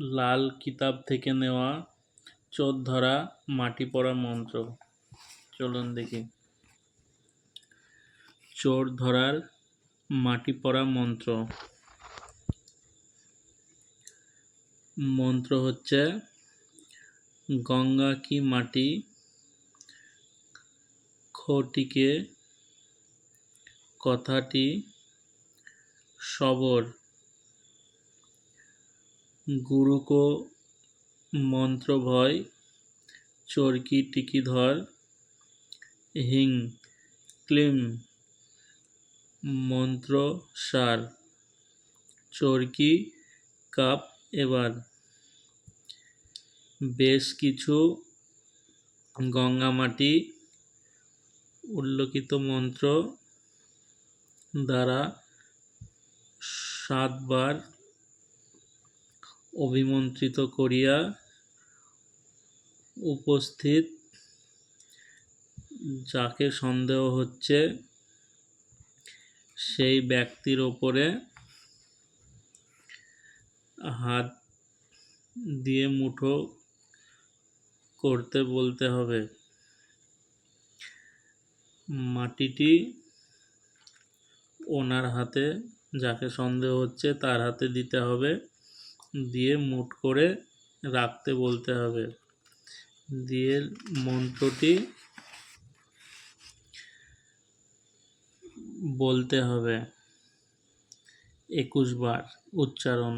লাল কিতাব থেকে নেওয়া চোর ধরা মাটি পড়া মন্ত্র। চলুন দেখি। চোর ধরার মাটি পড়া মন্ত্র। মন্ত্র হচ্ছে, গঙ্গা কি মাটি খটিকে কথাটি সবর গুরুকো মন্ত্র ভয় চরকি টিকি ধর, হিং ক্লিম মন্ত্র সার চরকি কাপ এবার। বেশ কিছু গঙ্গামাটি উল্লেখিত মন্ত্র দ্বারা সাতবার অভিমন্ত্রিত করিয়া উপস্থিত যাকে সন্দেহ হচ্ছে, সেই ব্যক্তির ওপরে হাত দিয়ে মুঠো করতে বলতে হবে। মাটিটি ওনার হাতে, যাকে সন্দেহ হচ্ছে, তার হাতে দিতে হবে। দিয়ে মুঠ করে রাখতে বলতে হবে। দিয়ে মন্ত্রটি বলতে হবে। একুশ বার উচ্চারণ।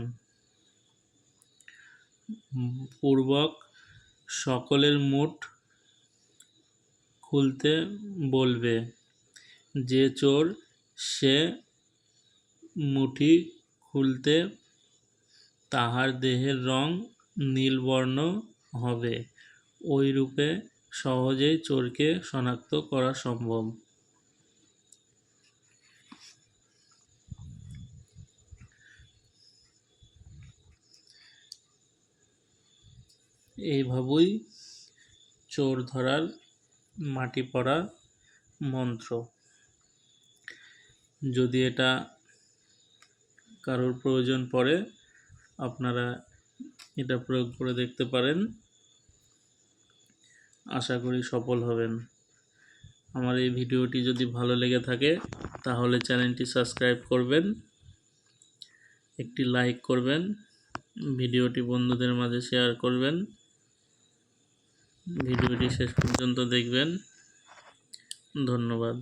পূর্বক সকলের মুঠ খুলতে বলবে, যে চোর সে মুঠি খুলতে তাহার দেহের রং নীলবর্ণ হবে। ওই রূপে সহজেই চোরকে শনাক্ত করা সম্ভব। এইভাবেই চোর ধরার মাটি পড়া মন্ত্র। যদি এটা কারোর প্রয়োজন পড়ে আপনারা এটা প্রয়োগ করে দেখতে পারেন। আশা করি সফল হবেন। আমার এই ভিডিওটি যদি ভালো লেগে থাকে, তাহলে চ্যানেলটি সাবস্ক্রাইব করবেন, একটি লাইক করবেন, ভিডিওটি বন্ধুদের মাঝে শেয়ার করবেন, ভিডিওটি শেষ পর্যন্ত দেখবেন। ধন্যবাদ।